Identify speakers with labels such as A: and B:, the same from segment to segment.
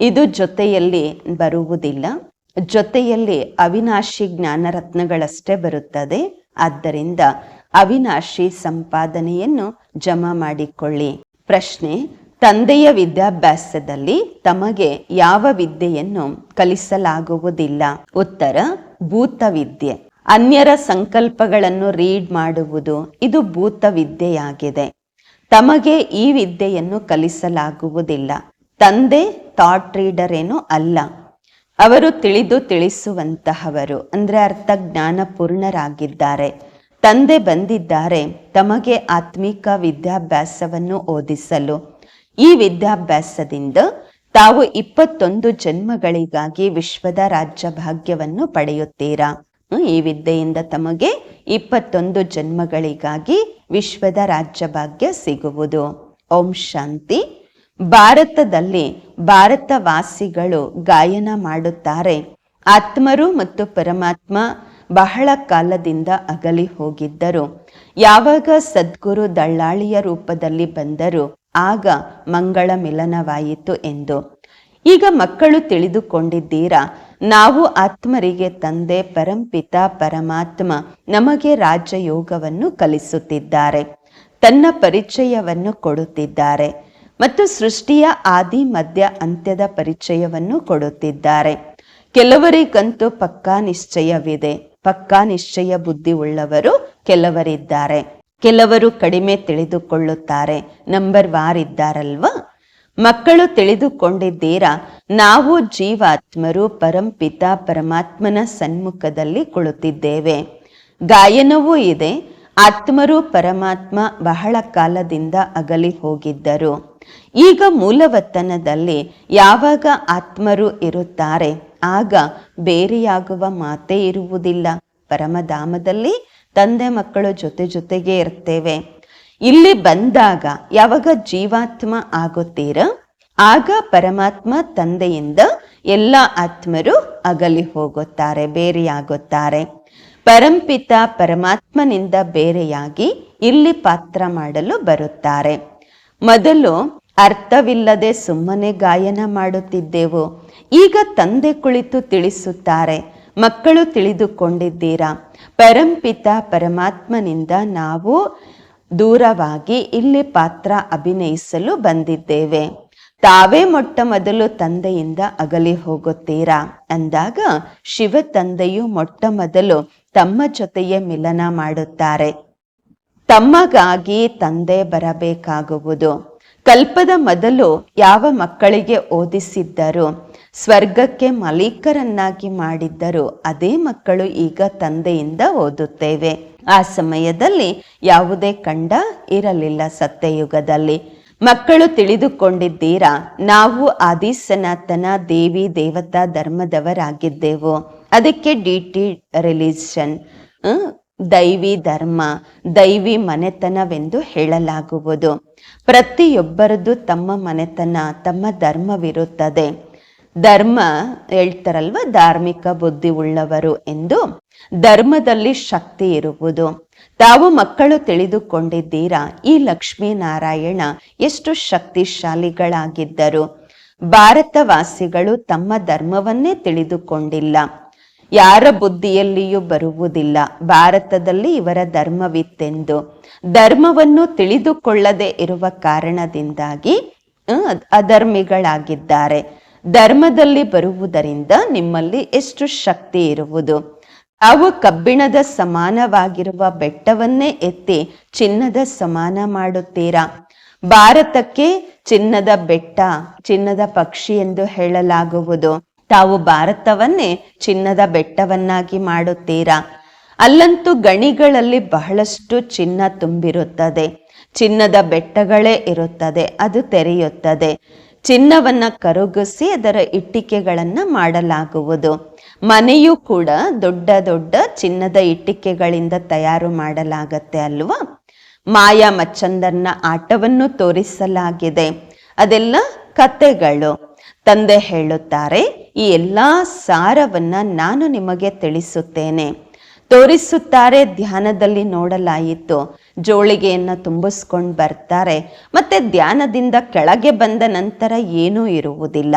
A: ಇದು ಜೊತೆಯಲ್ಲಿ ಬರುವುದಿಲ್ಲ. ಜೊತೆಯಲ್ಲಿ ಅವಿನಾಶಿ ಜ್ಞಾನರತ್ನಗಳಷ್ಟೇ ಬರುತ್ತದೆ. ಆದ್ದರಿಂದ ಅವಿನಾಶಿ ಸಂಪಾದನೆಯನ್ನು ಜಮಾ ಮಾಡಿಕೊಳ್ಳಿ. ಪ್ರಶ್ನೆ, ತಂದೆಯ ವಿದ್ಯಾಭ್ಯಾಸದಲ್ಲಿ ತಮಗೆ ಯಾವ ವಿದ್ಯೆಯನ್ನು ಕಲಿಸಲಾಗುವುದಿಲ್ಲ? ಉತ್ತರ, ಭೂತ ವಿದ್ಯೆ. ಅನ್ಯರ ಸಂಕಲ್ಪಗಳನ್ನು ರೀಡ್ ಮಾಡುವುದು ಇದು ಭೂತ ವಿದ್ಯೆಯಾಗಿದೆ. ತಮಗೆ ಈ ವಿದ್ಯೆಯನ್ನು ಕಲಿಸಲಾಗುವುದಿಲ್ಲ. ತಂದೆ ಥಾಟ್ ರೀಡರ್ ಏನು ಅಲ್ಲ. ಅವರು ತಿಳಿದು ತಿಳಿಸುವಂತಹವರು, ಅಂದರೆ ಅರ್ಥ ಜ್ಞಾನಪೂರ್ಣರಾಗಿದ್ದಾರೆ. ತಂದೆ ಬಂದಿದ್ದಾರೆ, ತಮಗೆ ಆತ್ಮಿಕ ವಿದ್ಯಾಭ್ಯಾಸವನ್ನು ಓದಿಸಲು. ಈ ವಿದ್ಯಾಭ್ಯಾಸದಿಂದ ತಾವು ಇಪ್ಪತ್ತೊಂದು ಜನ್ಮಗಳಿಗಾಗಿ ವಿಶ್ವದ ರಾಜ್ಯ ಭಾಗ್ಯವನ್ನು ಪಡೆಯುತ್ತೀರಾ ಈ ವಿದ್ಯೆಯಿಂದ ತಮಗೆ ಇಪ್ಪತ್ತೊಂದು ಜನ್ಮಗಳಿಗಾಗಿ ವಿಶ್ವದ ರಾಜ್ಯ ಭಾಗ್ಯ ಸಿಗುವುದು. ಓಂ ಶಾಂತಿ. ಭಾರತದಲ್ಲಿ ಭಾರತವಾಸಿಗಳು ಗಾಯನ ಮಾಡುತ್ತಾರೆ. ಆತ್ಮರು ಮತ್ತು ಪರಮಾತ್ಮ ಬಹಳ ಕಾಲದಿಂದ ಅಗಲಿ ಹೋಗಿದ್ದರು. ಯಾವಾಗ ಸದ್ಗುರು ದಳ್ಳಾಳಿಯ ರೂಪದಲ್ಲಿ ಬಂದರು, ಆಗ ಮಂಗಳ ಮಿಲನವಾಯಿತು ಎಂದು. ಈಗ ಮಕ್ಕಳು ತಿಳಿದುಕೊಂಡಿದ್ದೀರಾ, ನಾವು ಆತ್ಮರಿಗೆ ತಂದೆ, ಪರಂಪಿತ, ಪರಮಾತ್ಮ, ನಮಗೆ ರಾಜಯೋಗವನ್ನು ಕಲಿಸುತ್ತಿದ್ದಾರೆ, ತನ್ನ ಪರಿಚಯವನ್ನು ಕೊಡುತ್ತಿದ್ದಾರೆ. ಮತ್ತು ಸೃಷ್ಟಿಯ ಆದಿ, ಮಧ್ಯ, ಅಂತ್ಯದ ಪರಿಚಯವನ್ನು ಕೊಡುತ್ತಿದ್ದಾರೆ. ಕೆಲವರಿಗಂತೂ ಪಕ್ಕಾ ನಿಶ್ಚಯವಿದೆ. ಪಕ್ಕಾ ನಿಶ್ಚಯ ಬುದ್ಧಿ ಉಳ್ಳವರು ಕೆಲವರಿದ್ದಾರೆ. ಕೆಲವರು ಕಡಿಮೆ ತಿಳಿದುಕೊಳ್ಳುತ್ತಾರೆ. Number war ಇದ್ದಾರಲ್ವಾ? ಮಕ್ಕಳು ತಿಳಿದುಕೊಂಡಿದ್ದೀರಾ? ನಾವು ಜೀವಾತ್ಮರು ಪರಂಪಿತ ಪರಮಾತ್ಮನ ಸನ್ಮುಖದಲ್ಲಿ ಕುಳಿತಿದ್ದೇವೆ. ಗಾಯನವೂ ಇದೆ. ಆತ್ಮರು ಪರಮಾತ್ಮ ಬಹಳ ಕಾಲದಿಂದ ಅಗಲಿ ಹೋಗಿದ್ದರು. ಈಗ ಮೂಲವತ್ತನದಲ್ಲಿ ಯಾವಾಗ ಆತ್ಮರು ಇರುತ್ತಾರೆ, ಆಗ ಬೇರೆಯಾಗುವ ಮಾತೇ ಇರುವುದಿಲ್ಲ. ಪರಮಧಾಮದಲ್ಲಿ ತಂದೆ ಮಕ್ಕಳು ಜೊತೆ ಜೊತೆಗೆ ಇರ್ತೇವೆ. ಇಲ್ಲಿ ಬಂದಾಗ ಯಾವಾಗ ಜೀವಾತ್ಮ ಆಗುತ್ತೀರ? ಆಗ ಪರಮಾತ್ಮ ತಂದೆಯಿಂದ ಎಲ್ಲ ಆತ್ಮರು ಅಗಲಿ ಹೋಗುತ್ತಾರೆ, ಬೇರೆಯಾಗುತ್ತಾರೆ. ಪರಂಪಿತ ಪರಮಾತ್ಮನಿಂದ ಬೇರೆಯಾಗಿ ಇಲ್ಲಿ ಪಾತ್ರ ಮಾಡಲು ಬರುತ್ತಾರೆ. ಮೊದಲು ಅರ್ಥವಿಲ್ಲದೆ ಸುಮ್ಮನೆ ಗಾಯನ ಮಾಡುತ್ತಿದ್ದೆವು. ಈಗ ತಂದೆ ಕುಳಿತು ತಿಳಿಸುತ್ತಾರೆ, ಮಕ್ಕಳು ತಿಳಿದುಕೊಂಡಿದ್ದೀರಾ? ಪರಂಪಿತ ಪರಮಾತ್ಮನಿಂದ ನಾವು ದೂರವಾಗಿ ಇಲ್ಲಿ ಪಾತ್ರ ಅಭಿನಯಿಸಲು ಬಂದಿದ್ದೇವೆ. ತಾವೇ ಮೊಟ್ಟ ಮೊದಲು ತಂದೆಯಿಂದ ಅಗಲಿ ಹೋಗುತ್ತೀರಾ? ಅಂದಾಗ ಶಿವ ತಂದೆಯು ಮೊಟ್ಟ ಮೊದಲು ತಮ್ಮ ಜೊತೆಯೇ ಮಿಲನ ಮಾಡುತ್ತಾರೆ. ತಮ್ಮಗಾಗಿ ತಂದೆ ಬರಬೇಕಾಗುವುದು. ಕಲ್ಪದ ಮೊದಲು ಯಾವ ಮಕ್ಕಳಿಗೆ ಓದಿಸಿದ್ದರು? ಸ್ವರ್ಗಕ್ಕೆ ಮಲೀಕರನ್ನಾಗಿ ಮಾಡಿದ್ದರು ಅದೇ ಮಕ್ಕಳು ಈಗ ತಂದೆಯಿಂದ ಓದುತ್ತೇವೆ. ಆ ಸಮಯದಲ್ಲಿ ಯಾವುದೇ ಕಂಡ ಇರಲಿಲ್ಲ ಸತ್ಯಯುಗದಲ್ಲಿ. ಮಕ್ಕಳು ತಿಳಿದುಕೊಂಡಿದ್ದೀರಾ? ನಾವು ಆದಿ ಸನಾತನ ದೇವಿ ದೇವತಾ ಧರ್ಮದವರಾಗಿದ್ದೆವು. ಅದಕ್ಕೆ ಡಿ ಟಿ ರಿಲಿಜನ್ ದೈವಿ ಧರ್ಮ, ದೈವಿ ಮನೆತನವೆಂದು ಹೇಳಲಾಗುವುದು. ಪ್ರತಿಯೊಬ್ಬರದ್ದು ತಮ್ಮ ಮನೆತನ, ತಮ್ಮ ಧರ್ಮವಿರುತ್ತದೆ. ಧರ್ಮ ಹೇಳ್ತಾರಲ್ವ, ಧಾರ್ಮಿಕ ಬುದ್ಧಿ ಉಳ್ಳವರು ಎಂದು? ಧರ್ಮದಲ್ಲಿ ಶಕ್ತಿ ಇರುವುದು. ತಾವು ಮಕ್ಕಳು ತಿಳಿದುಕೊಂಡಿದ್ದೀರಾ? ಈ ಲಕ್ಷ್ಮೀನಾರಾಯಣ ಎಷ್ಟು ಶಕ್ತಿಶಾಲಿಗಳಾಗಿದ್ದರು. ಭಾರತವಾಸಿಗಳು ತಮ್ಮ ಧರ್ಮವನ್ನೇ ತಿಳಿದುಕೊಂಡಿಲ್ಲ. ಯಾರ ಬುದ್ಧಿಯಲ್ಲಿಯೂ ಬರುವುದಿಲ್ಲ. ಭಾರತದಲ್ಲಿ ಇವರ ಧರ್ಮವಿತ್ತೆಂದು. ಧರ್ಮವನ್ನು ತಿಳಿದುಕೊಳ್ಳದೆ ಇರುವ ಕಾರಣದಿಂದಾಗಿ ಅಧರ್ಮಿಗಳಾಗಿದ್ದಾರೆ. ಧರ್ಮದಲ್ಲಿ ಬರುವುದರಿಂದ ನಿಮ್ಮಲ್ಲಿ ಎಷ್ಟು ಶಕ್ತಿ ಇರುವುದು? ತಾವು ಕಬ್ಬಿಣದ ಸಮಾನವಾಗಿರುವ ಬೆಟ್ಟವನ್ನೇ ಎತ್ತಿ ಚಿನ್ನದ ಸಮಾನ ಮಾಡುತ್ತೀರಾ? ಭಾರತಕ್ಕೆ ಚಿನ್ನದ ಬೆಟ್ಟ, ಚಿನ್ನದ ಪಕ್ಷಿ ಎಂದು ಹೇಳಲಾಗುವುದು. ತಾವು ಭಾರತವನ್ನೇ ಚಿನ್ನದ ಬೆಟ್ಟವನ್ನಾಗಿ ಮಾಡುತ್ತೀರಾ? ಅಲ್ಲಂತೂ ಗಣಿಗಳಲ್ಲಿ ಬಹಳಷ್ಟು ಚಿನ್ನ ತುಂಬಿರುತ್ತದೆ. ಚಿನ್ನದ ಬೆಟ್ಟಗಳೇ ಇರುತ್ತದೆ, ಅದು ತೆರೆಯುತ್ತದೆ. ಚಿನ್ನವನ್ನ ಕರಗಿಸಿ ಅದರ ಇಟ್ಟಿಕೆಗಳನ್ನು ಮಾಡಲಾಗುವುದು. ಮನೆಯೂ ಕೂಡ ದೊಡ್ಡ ದೊಡ್ಡ ಚಿನ್ನದ ಇಟ್ಟಿಕೆಗಳಿಂದ ತಯಾರು ಮಾಡಲಾಗತ್ತೆ ಅಲ್ವಾ? ಮಾಯಾ ಮಚ್ಚಂದರ್ನ ಆಟವನ್ನು ತೋರಿಸಲಾಗಿದೆ. ಅದೆಲ್ಲ ಕತೆಗಳು. ತಂದೆ ಹೇಳುತ್ತಾರೆ, ಈ ಎಲ್ಲ ಸಾರವನ್ನ ನಾನು ನಿಮಗೆ ತಿಳಿಸುತ್ತೇನೆ. ತೋರಿಸುತ್ತಾರೆ, ಧ್ಯಾನದಲ್ಲಿ ನೋಡಲಾಯಿತು. ಜೋಳಿಗೆಯನ್ನ ತುಂಬಿಸ್ಕೊಂಡು ಬರ್ತಾರೆ. ಮತ್ತೆ ಧ್ಯಾನದಿಂದ ಕೆಳಗೆ ಬಂದ ನಂತರ ಏನೂ ಇರುವುದಿಲ್ಲ.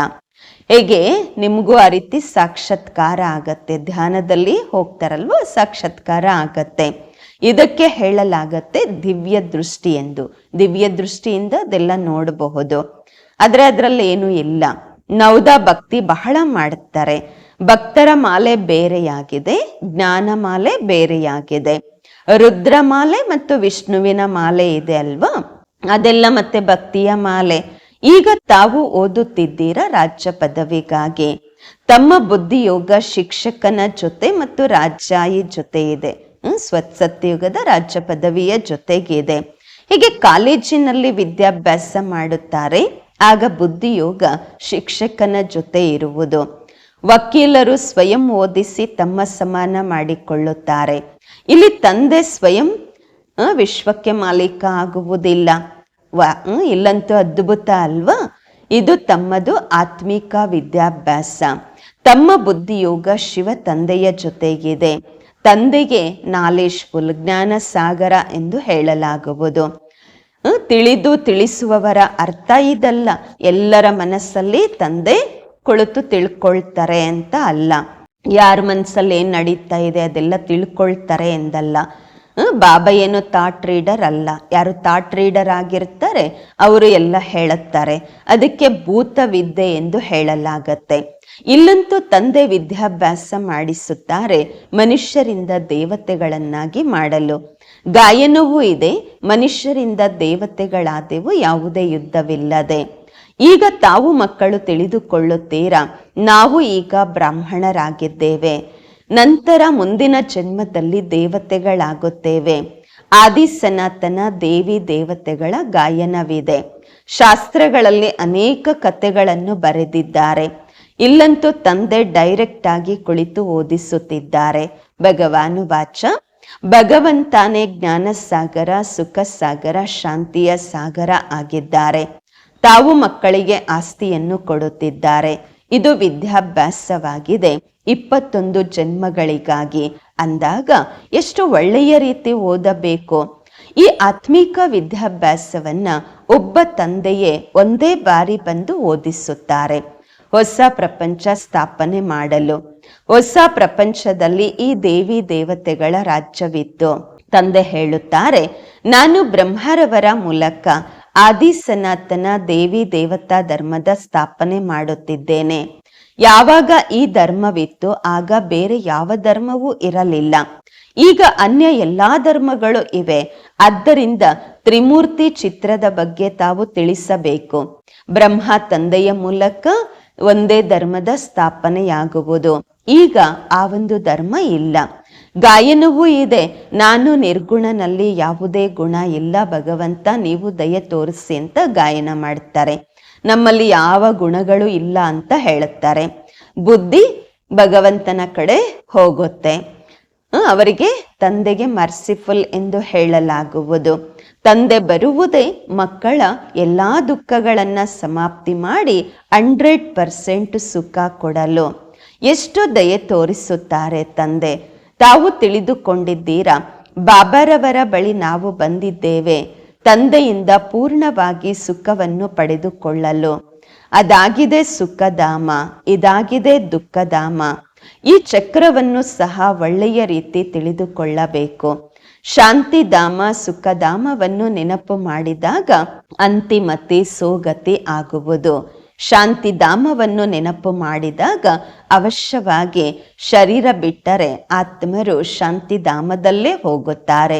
A: ಹೇಗೆ? ನಿಮಗೂ ಆ ರೀತಿ ಸಾಕ್ಷಾತ್ಕಾರ ಆಗತ್ತೆ. ಧ್ಯಾನದಲ್ಲಿ ಹೋಗ್ತಾರಲ್ವ? ಸಾಕ್ಷಾತ್ಕಾರ ಆಗತ್ತೆ. ಇದಕ್ಕೆ ಹೇಳಲಾಗತ್ತೆ ದಿವ್ಯ ದೃಷ್ಟಿ ಎಂದು ದಿವ್ಯ ದೃಷ್ಟಿಯಿಂದ ಅದೆಲ್ಲ ನೋಡಬಹುದು. ಆದರೆ ಅದರಲ್ಲಿ ಏನೂ ಇಲ್ಲ. ನವದ ಭಕ್ತಿ ಬಹಳ ಮಾಡುತ್ತಾರೆ ಭಕ್ತರ ಮಾಲೆ ಬೇರೆಯಾಗಿದೆ ಜ್ಞಾನ ಮಾಲೆ ಬೇರೆಯಾಗಿದೆ. ರುದ್ರಮಾಲೆ ಮತ್ತು ವಿಷ್ಣುವಿನ ಮಾಲೆ ಇದೆ ಅಲ್ವಾ? ಅದೆಲ್ಲ ಮತ್ತೆ ಭಕ್ತಿಯ ಮಾಲೆ. ಈಗ ತಾವು ಓದುತ್ತಿದ್ದೀರ ರಾಜ್ಯ ಪದವಿಗಾಗಿ? ತಮ್ಮ ಬುದ್ಧಿಯೋಗ ಶಿಕ್ಷಕನ ಜೊತೆ ಮತ್ತು ರಾಜ್ಯಾಯಿ ಜೊತೆ ಇದೆ. ಹ್ಮ್, ಸ್ವಸತ್ಯುಗದ ರಾಜ್ಯ ಪದವಿಯ ಜೊತೆಗಿದೆ. ಹೀಗೆ ಕಾಲೇಜಿನಲ್ಲಿ ವಿದ್ಯಾಭ್ಯಾಸ ಮಾಡುತ್ತಾರೆ. ಆಗ ಬುದ್ಧಿಯೋಗ ಶಿಕ್ಷಕನ ಜೊತೆ ಇರುವುದು. ವಕೀಲರು ಸ್ವಯಂ ಓದಿಸಿ ತಮ್ಮ ಸಮಾನ ಮಾಡಿಕೊಳ್ಳುತ್ತಾರೆ. ಇಲ್ಲಿ ತಂದೆ ಸ್ವಯಂ ವಿಶ್ವಕ್ಕೆ ಮಾಲೀಕ ಆಗುವುದಿಲ್ಲ. ಇಲ್ಲಂತೂ ಅದ್ಭುತ ಅಲ್ವಾ? ಇದು ತಮ್ಮದು ಆತ್ಮಿಕ ವಿದ್ಯಾಭ್ಯಾಸ. ತಮ್ಮ ಬುದ್ಧಿಯೋಗ ಶಿವ ತಂದೆಯ ಜೊತೆಗಿದೆ. ತಂದೆಗೆ ನಾಲೇಜ್ ಫುಲ್ ಜ್ಞಾನ ಸಾಗರ ಎಂದು ಹೇಳಲಾಗುವುದು. ತಿಳಿದು ತಿಳಿಸುವವರ ಅರ್ಥ ಇದಲ್ಲ. ಎಲ್ಲರ ಮನಸ್ಸಲ್ಲಿ ತಂದೆ ಕುಳಿತು ತಿಳ್ಕೊಳ್ತಾರೆ ಅಂತ ಅಲ್ಲ. ಯಾರ ಮನಸ್ಸಲ್ಲಿ ಏನ್ ನಡೀತಾ ಇದೆ ಅದೆಲ್ಲ ತಿಳ್ಕೊಳ್ತಾರೆ ಎಂದಲ್ಲ. ಬಾಬಾ ಏನು ಥಾಟ್ ರೀಡರ್ ಅಲ್ಲ. ಯಾರು ಥಾಟ್ ರೀಡರ್ ಆಗಿರ್ತಾರೆ, ಅವರು ಎಲ್ಲ ಹೇಳುತ್ತಾರೆ. ಅದಕ್ಕೆ ಭೂತ ಎಂದು ಹೇಳಲಾಗತ್ತೆ. ಇಲ್ಲಂತೂ ತಂದೆ ವಿದ್ಯಾಭ್ಯಾಸ ಮಾಡಿಸುತ್ತಾರೆ, ಮನುಷ್ಯರಿಂದ ದೇವತೆಗಳನ್ನಾಗಿ ಮಾಡಲು. ಗಾಯನವೂ ಇದೆ, ಮನುಷ್ಯರಿಂದ ದೇವತೆಗಳಾದೆವು ಯಾವುದೇ ಯುದ್ಧವಿಲ್ಲದೆ. ಈಗ ತಾವು ಮಕ್ಕಳು ತಿಳಿದುಕೊಳ್ಳುತ್ತೀರಾ? ನಾವು ಈಗ ಬ್ರಾಹ್ಮಣರಾಗಿದ್ದೇವೆ. ನಂತರ ಮುಂದಿನ ಜನ್ಮದಲ್ಲಿ ದೇವತೆಗಳಾಗುತ್ತೇವೆ. ಆದಿ ಸನಾತನ ದೇವಿ ದೇವತೆಗಳ ಗಾಯನವಿದೆ. ಶಾಸ್ತ್ರಗಳಲ್ಲಿ ಅನೇಕ ಕಥೆಗಳನ್ನು ಬರೆದಿದ್ದಾರೆ. ಇಲ್ಲಂತೂ ತಂದೆ ಡೈರೆಕ್ಟ್ ಆಗಿ ಕುಳಿತು ಓದಿಸುತ್ತಿದ್ದಾರೆ. ಭಗವಾನು ವಾಚ ಭಗವಂತಾನೇ ಜ್ಞಾನ ಸಾಗರ ಸುಖ ಸಾಗರ ಶಾಂತಿಯ ಸಾಗರ ಆಗಿದ್ದಾರೆ. ತಾವು ಮಕ್ಕಳಿಗೆ ಆಸ್ತಿಯನ್ನು ಕೊಡುತ್ತಿದ್ದಾರೆ. ಇದು ವಿದ್ಯಾಭ್ಯಾಸವಾಗಿದೆ. ಇಪ್ಪತ್ತೊಂದು ಜನ್ಮಗಳಿಗಾಗಿ ಅಂದಾಗ ಎಷ್ಟು ಒಳ್ಳೆಯ ರೀತಿ ಓದಬೇಕು? ಈ ಆತ್ಮಿಕ ವಿದ್ಯಾಭ್ಯಾಸವನ್ನ ಒಬ್ಬ ತಂದೆಯೇ ಒಂದೇ ಬಾರಿ ಬಂದು ಓದಿಸುತ್ತಾರೆ. ಹೊಸ ಪ್ರಪಂಚ ಸ್ಥಾಪನೆ ಮಾಡಲು. ಹೊಸ ಪ್ರಪಂಚದಲ್ಲಿ ಈ ದೇವಿ ದೇವತೆಗಳ ರಾಜ್ಯವಿತ್ತು. ತಂದೆ ಹೇಳುತ್ತಾರೆ, ನಾನು ಬ್ರಹ್ಮರವರ ಮೂಲಕ ಆದಿ ಸನಾತನ ದೇವಿ ದೇವತಾ ಧರ್ಮದ ಸ್ಥಾಪನೆ ಮಾಡುತ್ತಿದ್ದೇನೆ. ಯಾವಾಗ ಈ ಧರ್ಮವಿತ್ತು ಆಗ ಬೇರೆ ಯಾವ ಧರ್ಮವೂ ಇರಲಿಲ್ಲ. ಈಗ ಅನ್ಯ ಎಲ್ಲಾ ಧರ್ಮಗಳು ಇವೆ. ಆದ್ದರಿಂದ ತ್ರಿಮೂರ್ತಿ ಚಿತ್ರದ ಬಗ್ಗೆ ತಾವು ತಿಳಿಸಬೇಕು. ಬ್ರಹ್ಮ ತಂದೆಯ ಮೂಲಕ ಒಂದೇ ಧರ್ಮದ ಸ್ಥಾಪನೆಯಾಗುವುದು. ಈಗ ಆ ಒಂದು ಧರ್ಮ ಇಲ್ಲ. ಗಾಯನವೂ ಇದೆ. ನಾನು ನಿರ್ಗುಣನಲ್ಲಿ ಯಾವುದೇ ಗುಣ ಇಲ್ಲ. ಭಗವಂತ, ನೀವು ದಯ ತೋರಿಸಿ ಅಂತ ಗಾಯನ ಮಾಡ್ತಾರೆ. ನಮ್ಮಲ್ಲಿ ಯಾವ ಗುಣಗಳು ಇಲ್ಲ ಅಂತ ಹೇಳುತ್ತಾರೆ. ಬುದ್ಧಿ ಭಗವಂತನ ಕಡೆ ಹೋಗುತ್ತೆ. ಅವರಿಗೆ ತಂದೆಗೆ ಮರ್ಸಿಫುಲ್ ಎಂದು ಹೇಳಲಾಗುವುದು. ತಂದೆ ಬರುವುದೇ ಮಕ್ಕಳ ಎಲ್ಲ ದುಃಖಗಳನ್ನು ಸಮಾಪ್ತಿ ಮಾಡಿ ಹಂಡ್ರೆಡ್ ಪರ್ಸೆಂಟ್ ಸುಖ ಕೊಡಲು. ಎಷ್ಟು ದಯೆ ತೋರಿಸುತ್ತಾರೆ ತಂದೆ. ತಾವು ತಿಳಿದುಕೊಂಡಿದ್ದೀರಾ, ಬಾಬಾರವರ ಬಳಿ ನಾವು ಬಂದಿದ್ದೇವೆ. ತಂದೆಯಿಂದ ಪೂರ್ಣವಾಗಿ ಸುಖವನ್ನು ಪಡೆದುಕೊಳ್ಳಲು. ಅದಾಗಿದೆ ಸುಖಧಾಮ, ಇದಾಗಿದೆ ದುಃಖಧಾಮ. ಈ ಚಕ್ರವನ್ನು ಸಹ ಒಳ್ಳೆಯ ರೀತಿ ತಿಳಿದುಕೊಳ್ಳಬೇಕು. ಶಾಂತಿಧಾಮ ಸುಖಧಾಮವನ್ನು ನೆನಪು ಮಾಡಿದಾಗ ಅಂತಿಮತೆ ಸೋಗತಿ ಆಗುವುದು. ಶಾಂತಿಧಾಮವನ್ನು ನೆನಪು ಮಾಡಿದಾಗ ಅವಶ್ಯವಾಗಿ ಶರೀರ ಬಿಟ್ಟರೆ ಆತ್ಮರು ಶಾಂತಿಧಾಮದಲ್ಲೇ ಹೋಗುತ್ತಾರೆ.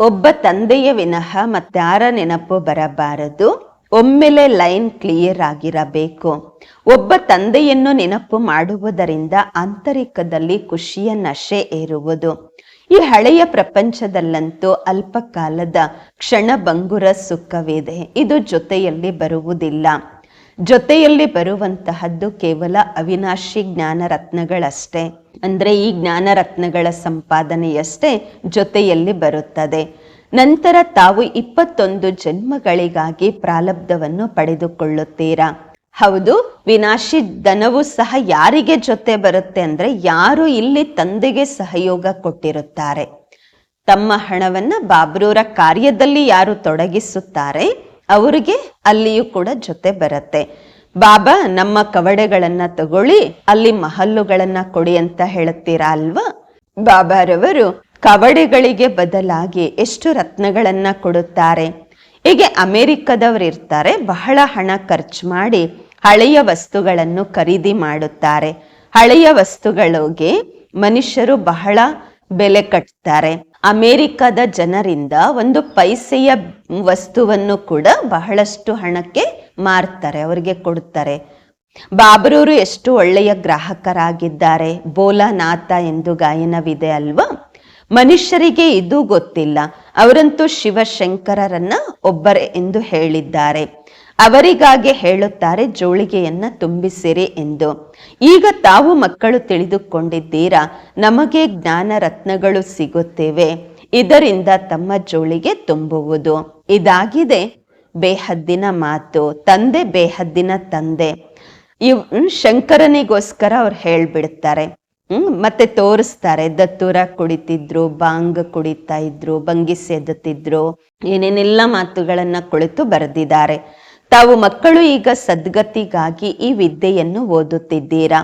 A: ಒಬ್ಬ ತಂದೆಯ ವಿನಃ ಮತ್ತಾರ ನೆನಪು ಬರಬಾರದು? ಒಮ್ಮೆಲೆ ಲೈನ್ ಕ್ಲಿಯರ್ ಆಗಿರಬೇಕು. ಒಬ್ಬ ತಂದೆಯನ್ನು ನೆನಪು ಮಾಡುವುದರಿಂದ ಆಂತರಿಕದಲ್ಲಿ ಖುಷಿಯ ನಶೆ ಏರುವುದು. ಈ ಹಳೆಯ ಪ್ರಪಂಚದಲ್ಲಂತೂ ಅಲ್ಪಕಾಲದ ಕ್ಷಣಭಂಗುರ ಸುಖವಿದೆ. ಇದು ಜೊತೆಯಲ್ಲಿ ಬರುವುದಿಲ್ಲ. ಜೊತೆಯಲ್ಲಿ ಬರುವಂತಹದ್ದು ಕೇವಲ ಅವಿನಾಶಿ ಜ್ಞಾನ ರತ್ನಗಳಷ್ಟೇ ಅಂದ್ರೆ ಈ ಜ್ಞಾನ ರತ್ನಗಳ ಸಂಪಾದನೆಯಷ್ಟೇ ಜೊತೆಯಲ್ಲಿ ಬರುತ್ತದೆ. ನಂತರ ತಾವು ಇಪ್ಪತ್ತೊಂದು ಜನ್ಮಗಳಿಗಾಗಿ ಪ್ರಾಲಬ್ಧವನ್ನು ಪಡೆದುಕೊಳ್ಳುತ್ತೀರಾ? ಹೌದು, ವಿನಾಶಿ ಧನವು ಸಹ ಯಾರಿಗೆ ಜೊತೆ ಬರುತ್ತೆ ಅಂದ್ರೆ ಯಾರು ಇಲ್ಲಿ ತಂದೆಗೆ ಸಹಯೋಗ ಕೊಟ್ಟಿರುತ್ತಾರೆ. ತಮ್ಮ ಹಣವನ್ನ ಬಾಬ್ರೂರ ಕಾರ್ಯದಲ್ಲಿ ಯಾರು ತೊಡಗಿಸುತ್ತಾರೆ, ಅವರಿಗೆ ಅಲ್ಲಿಯೂ ಕೂಡ ಜೊತೆ ಬರುತ್ತೆ. ಬಾಬಾ, ನಮ್ಮ ಕವಡೆಗಳನ್ನ ತಗೊಳ್ಳಿ, ಅಲ್ಲಿ ಮಹಲ್ಲುಗಳನ್ನ ಕೊಡಿ ಅಂತ ಹೇಳುತ್ತೀರಾ ಅಲ್ವಾ? ಬಾಬಾರವರು ಕವಡೆಗಳಿಗೆ ಬದಲಾಗಿ ಎಷ್ಟು ರತ್ನಗಳನ್ನ ಕೊಡುತ್ತಾರೆ? ಹೀಗೆ ಅಮೆರಿಕದವರು ಇರ್ತಾರೆ, ಬಹಳ ಹಣ ಖರ್ಚು ಮಾಡಿ ಹಳೆಯ ವಸ್ತುಗಳನ್ನು ಖರೀದಿ ಮಾಡುತ್ತಾರೆ. ಹಳೆಯ ವಸ್ತುಗಳಿಗೆ ಮನುಷ್ಯರು ಬಹಳ ಬೆಲೆ ಕಟ್ತಾರೆ. ಅಮೆರಿಕದ ಜನರಿಂದ ಒಂದು ಪೈಸೆಯ ವಸ್ತುವನ್ನು ಕೂಡ ಬಹಳಷ್ಟು ಹಣಕ್ಕೆ ಮಾರ್ತಾರೆ, ಅವರಿಗೆ ಕೊಡುತ್ತಾರೆ ಬಾಬರೂರು ಎಷ್ಟು ಒಳ್ಳೆಯ ಗ್ರಾಹಕರಾಗಿದ್ದಾರೆ ಬೋಲಾನಾಥ ಎಂದು ಗಾಯನವಿದೆ ಅಲ್ವಾ? ಮನುಷ್ಯರಿಗೆ ಇದು ಗೊತ್ತಿಲ್ಲ. ಅವರಂತೂ ಶಿವಶಂಕರರನ್ನ ಒಬ್ಬರೇ ಎಂದು ಹೇಳಿದ್ದಾರೆ. ಅವರಿಗಾಗಿ ಹೇಳುತ್ತಾರೆ, ಜೋಳಿಗೆಯನ್ನ ತುಂಬಿಸಿರಿ ಎಂದು. ಈಗ ತಾವು ಮಕ್ಕಳು ತಿಳಿದುಕೊಂಡಿದ್ದೀರಾ, ನಮಗೆ ಜ್ಞಾನ ರತ್ನಗಳು ಸಿಗುತ್ತೇವೆ, ಇದರಿಂದ ತಮ್ಮ ಜೋಳಿಗೆ ತುಂಬುವುದು. ಇದಾಗಿದೆ ಬೇಹದ್ದಿನ ಮಾತು, ತಂದೆ ಬೇಹದ್ದಿನ ತಂದೆ. ಇವ್ ಶಂಕರನಿಗೋಸ್ಕರ ಅವ್ರು ಹೇಳ್ಬಿಡ್ತಾರೆ. ಹ್ಮ್, ಮತ್ತೆ ತೋರಿಸ್ತಾರೆ, ದತ್ತೂರ ಕುಡಿತಿದ್ರು, ಬಾಂಗ್ ಕುಡಿತಾ ಇದ್ರು ಬಂಗಿಸ್ ಎದ್ದುತ್ತಿದ್ರು ಏನೇನೆಲ್ಲ ಮಾತುಗಳನ್ನ ಕುಳಿತು ಬರೆದಿದ್ದಾರೆ. ತಾವು ಮಕ್ಕಳು ಈಗ ಸದ್ಗತಿಗಾಗಿ ಈ ವಿದ್ಯೆಯನ್ನು ಓದುತ್ತಿದ್ದೀರಾ?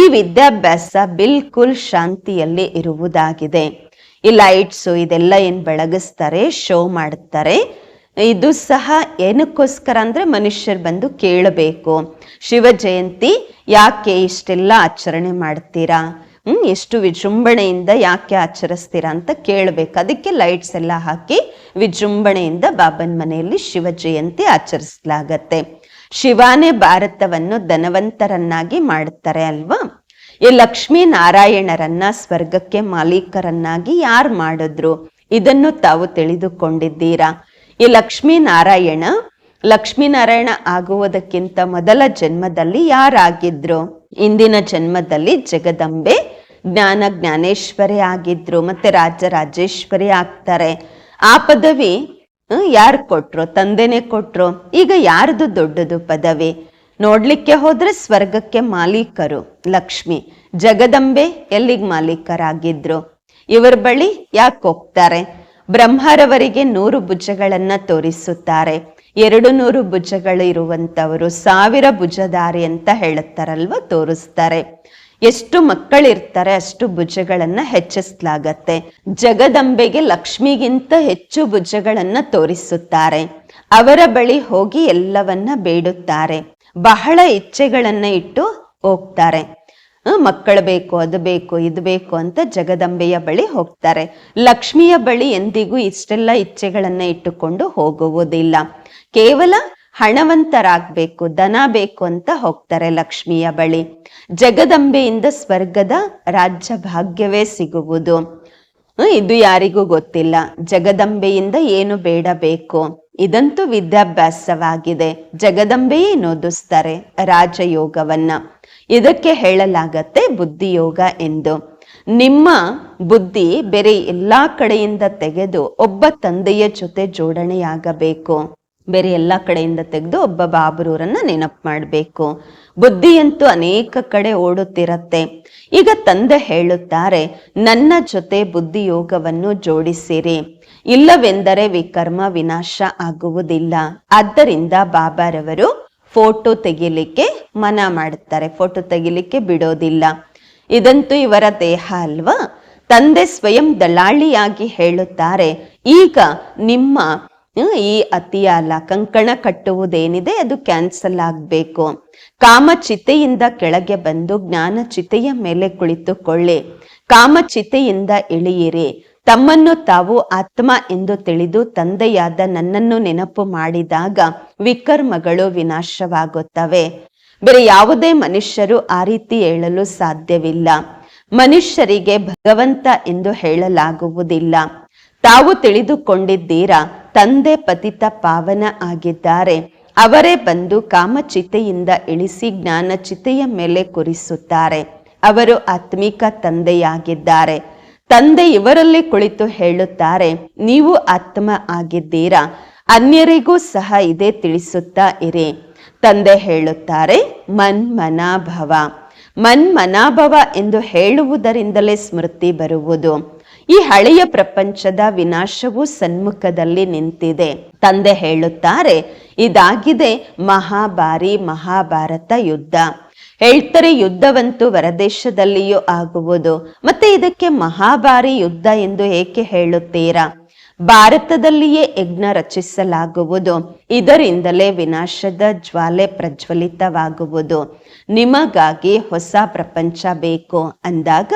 A: ಈ ವಿದ್ಯಾಭ್ಯಾಸ ಬಿಲ್ಕುಲ್ ಶಾಂತಿಯಲ್ಲಿ ಇರುವುದಾಗಿದೆ. ಈ ಲೈಟ್ಸು ಇದೆಲ್ಲ ಏನು ಬೆಳಗಿಸ್ತಾರೆ, ಶೋ ಮಾಡ್ತಾರೆ? ಇದು ಸಹ ಏನಕ್ಕೋಸ್ಕರ ಅಂದ್ರೆ ಮನುಷ್ಯರು ಬಂದು ಕೇಳಬೇಕು. ಶಿವ ಜಯಂತಿ ಯಾಕೆ ಇಷ್ಟೆಲ್ಲ ಆಚರಣೆ ಮಾಡ್ತೀರಾ? ಹ್ಮ್, ಎಷ್ಟು ವಿಜೃಂಭಣೆಯಿಂದ ಯಾಕೆ ಆಚರಿಸ್ತೀರಾ ಅಂತ ಕೇಳಬೇಕು. ಅದಕ್ಕೆ ಲೈಟ್ಸ್ ಎಲ್ಲ ಹಾಕಿ ವಿಜೃಂಭಣೆಯಿಂದ ಬಾಬನ್ ಮನೆಯಲ್ಲಿ ಶಿವ ಜಯಂತಿ ಆಚರಿಸಲಾಗತ್ತೆ. ಶಿವಾನೇ ಭಾರತವನ್ನು ಧನವಂತರನ್ನಾಗಿ ಮಾಡುತ್ತಾರೆ ಅಲ್ವಾ? ಈ ಲಕ್ಷ್ಮೀ ನಾರಾಯಣರನ್ನ ಸ್ವರ್ಗಕ್ಕೆ ಮಾಲೀಕರನ್ನಾಗಿ ಯಾರು ಮಾಡಿದ್ರು? ಇದನ್ನು ತಾವು ತಿಳಿದುಕೊಂಡಿದ್ದೀರಾ? ಈ ಲಕ್ಷ್ಮೀ ನಾರಾಯಣ ಲಕ್ಷ್ಮೀನಾರಾಯಣ ಆಗುವುದಕ್ಕಿಂತ ಮೊದಲ ಜನ್ಮದಲ್ಲಿ ಯಾರಾಗಿದ್ರು? ಇಂದಿನ ಜನ್ಮದಲ್ಲಿ ಜಗದಂಬೆ ಜ್ಞಾನ ಜ್ಞಾನೇಶ್ವರಿ ಆಗಿದ್ರು, ಮತ್ತೆ ರಾಜ ರಾಜೇಶ್ವರಿ ಆಗ್ತಾರೆ. ಆ ಪದವಿ ಯಾರು ಕೊಟ್ರು? ತಂದೆನೆ ಕೊಟ್ರು. ಈಗ ಯಾರ್ದು ದೊಡ್ಡದು ಪದವಿ? ನೋಡ್ಲಿಕ್ಕೆ ಹೋದ್ರೆ ಸ್ವರ್ಗಕ್ಕೆ ಮಾಲೀಕರು, ಲಕ್ಷ್ಮಿ. ಜಗದಂಬೆ ಎಲ್ಲಿಗ್ ಮಾಲೀಕರಾಗಿದ್ರು? ಇವರ ಬಳಿ ಯಾಕೆ ಹೋಗ್ತಾರೆ? ಬ್ರಹ್ಮರವರಿಗೆ ನೂರು ಭುಜಗಳನ್ನ ತೋರಿಸುತ್ತಾರೆ. ಎರಡು ನೂರು ಭುಜಗಳು ಇರುವಂತವರು ಸಾವಿರ ಭುಜಧಾರಿ ಅಂತ ಹೇಳುತ್ತಾರಲ್ವ ತೋರಿಸ್ತಾರೆ. ಎಷ್ಟು ಮಕ್ಕಳಿರ್ತಾರೆ ಅಷ್ಟು ಭುಜಗಳನ್ನ ಹೆಚ್ಚಿಸಲಾಗತ್ತೆ. ಜಗದಂಬೆಗೆ ಲಕ್ಷ್ಮಿಗಿಂತ ಹೆಚ್ಚು ಭುಜಗಳನ್ನ ತೋರಿಸುತ್ತಾರೆ. ಅವರ ಬಳಿ ಹೋಗಿ ಎಲ್ಲವನ್ನ ಬೇಡುತ್ತಾರೆ. ಬಹಳ ಇಚ್ಛೆಗಳನ್ನ ಇಟ್ಟು ಹೋಗ್ತಾರೆ. ಮಕ್ಕಳು ಬೇಕು, ಅದು ಬೇಕು, ಇದು ಬೇಕು ಅಂತ ಜಗದಂಬೆಯ ಬಳಿ ಹೋಗ್ತಾರೆ. ಲಕ್ಷ್ಮಿಯ ಬಳಿ ಎಂದಿಗೂ ಇಷ್ಟೆಲ್ಲ ಇಚ್ಛೆಗಳನ್ನ ಇಟ್ಟುಕೊಂಡು ಹೋಗುವುದಿಲ್ಲ. ಕೇವಲ ಹಣವಂತರಾಗ್ಬೇಕು, ದನ ಬೇಕು ಅಂತ ಹೋಗ್ತಾರೆ ಲಕ್ಷ್ಮಿಯ ಬಳಿ. ಜಗದಂಬೆಯಿಂದ ಸ್ವರ್ಗದ ರಾಜ್ಯ ಭಾಗ್ಯವೇ ಸಿಗುವುದು ಇದು ಯಾರಿಗೂ ಗೊತ್ತಿಲ್ಲ. ಜಗದಂಬೆಯಿಂದ ಏನು ಬೇಡಬೇಕು? ಇದಂತೂ ವಿದ್ಯಾಭ್ಯಾಸವಾಗಿದೆ. ಜಗದಂಬೆಯೇ ನೋದಿಸ್ತಾರೆ ರಾಜಯೋಗವನ್ನ. ಇದಕ್ಕೆ ಹೇಳಲಾಗತ್ತೆ ಬುದ್ಧಿಯೋಗ ಎಂದು. ನಿಮ್ಮ ಬುದ್ಧಿ ಬೇರೆ ಎಲ್ಲಾ ಕಡೆಯಿಂದ ತೆಗೆದು ಒಬ್ಬ ತಂದೆಯ ಜೊತೆ ಜೋಡಣೆಯಾಗಬೇಕು. ಬೇರೆ ಎಲ್ಲ ಕಡೆಯಿಂದ ತೆಗೆದು ಒಬ್ಬ ಬಾಬರೂರನ್ನ ನೆನಪು ಮಾಡಬೇಕು. ಬುದ್ಧಿಯಂತೂ ಅನೇಕ ಕಡೆ ಓಡುತ್ತಿರತ್ತೆ. ಈಗ ತಂದೆ ಹೇಳುತ್ತಾರೆ, ನನ್ನ ಜೊತೆ ಬುದ್ಧಿಯೋಗವನ್ನು ಜೋಡಿಸಿರಿ. ಇಲ್ಲವೆಂದರೆ ವಿಕರ್ಮ ವಿನಾಶ ಆಗುವುದಿಲ್ಲ. ಆದ್ದರಿಂದ ಬಾಬಾರವರು ಫೋಟೋ ತೆಗಿಲಿಕ್ಕೆ ಮನ ಮಾಡುತ್ತಾರೆ. ಫೋಟೋ ತೆಗಿಲಿಕ್ಕೆ ಬಿಡೋದಿಲ್ಲ. ಇದಂತೂ ಇವರ ದೇಹ ಅಲ್ವಾ? ತಂದೆ ಸ್ವಯಂ ದಲಾಳಿಯಾಗಿ ಹೇಳುತ್ತಾರೆ, ಈಗ ನಿಮ್ಮ ಈ ಅತಿಯಾಲ ಕಂಕಣ ಕಟ್ಟುವುದೇನಿದೆ ಅದು ಕ್ಯಾನ್ಸಲ್ ಆಗಬೇಕು. ಕಾಮಚಿತೆಯಿಂದ ಕೆಳಗೆ ಬಂದು ಜ್ಞಾನ ಚಿತೆಯ ಮೇಲೆ ಕುಳಿತುಕೊಳ್ಳಿ. ಕಾಮ ಚಿತೆಯಿಂದ ಇಳಿಯಿರಿ. ತಮ್ಮನ್ನು ತಾವು ಆತ್ಮ ಎಂದು ತಿಳಿದು ತಂದೆಯಾದ ನನ್ನನ್ನು ನೆನಪು ಮಾಡಿದಾಗ ವಿಕರ್ಮಗಳು ವಿನಾಶವಾಗುತ್ತವೆ. ಬೇರೆ ಯಾವುದೇ ಮನುಷ್ಯರು ಆ ರೀತಿ ಹೇಳಲು ಸಾಧ್ಯವಿಲ್ಲ. ಮನುಷ್ಯರಿಗೆ ಭಗವಂತ ಎಂದು ಹೇಳಲಾಗುವುದಿಲ್ಲ. ತಾವು ತಿಳಿದುಕೊಂಡಿದ್ದೀರಾ? ತಂದೆ ಪತಿತ ಪಾವನ ಆಗಿದ್ದಾರೆ. ಅವರೇ ಬಂದು ಕಾಮಚಿತೆಯಿಂದ ಇಳಿಸಿ ಜ್ಞಾನ ಚಿತೆಯ ಮೇಲೆ ಕುರಿಸುತ್ತಾರೆ. ಅವರು ಆತ್ಮಿಕ ತಂದೆಯಾಗಿದ್ದಾರೆ. ತಂದೆ ಇವರಲ್ಲಿ ಕುಳಿತು ಹೇಳುತ್ತಾರೆ, ನೀವು ಆತ್ಮ ಆಗಿದ್ದೀರಾ? ಅನ್ಯರಿಗೂ ಸಹ ಇದೇ ತಿಳಿಸುತ್ತಾ ಇರಿ. ತಂದೆ ಹೇಳುತ್ತಾರೆ ಮನ್ ಮನಾಭವ ಮನ್ ಮನಾಭವ ಎಂದು ಹೇಳುವುದರಿಂದಲೇ ಸ್ಮೃತಿ ಬರುವುದು. ಈ ಹಳೆಯ ಪ್ರಪಂಚದ ವಿನಾಶವು ಸನ್ಮುಖದಲ್ಲಿ ನಿಂತಿದೆ. ತಂದೆ ಹೇಳುತ್ತಾರೆ, ಇದಾಗಿದೆ ಮಹಾಭಾರಿ ಮಹಾಭಾರತ ಯುದ್ಧ. ಹೇಳ್ತಾರೆ ಯುದ್ಧವಂತೂ ವರದೇಶದಲ್ಲಿಯೂ ಆಗುವುದು. ಮತ್ತೆ ಇದಕ್ಕೆ ಮಹಾಭಾರಿ ಯುದ್ಧ ಎಂದು ಏಕೆ ಹೇಳುತ್ತೀರಾ? ಭಾರತದಲ್ಲಿಯೇ ಯಜ್ಞ ರಚಿಸಲಾಗುವುದು. ಇದರಿಂದಲೇ ವಿನಾಶದ ಜ್ವಾಲೆ ಪ್ರಜ್ವಲಿತವಾಗುವುದು. ನಿಮಗಾಗಿ ಹೊಸ ಪ್ರಪಂಚ ಬೇಕು ಅಂದಾಗ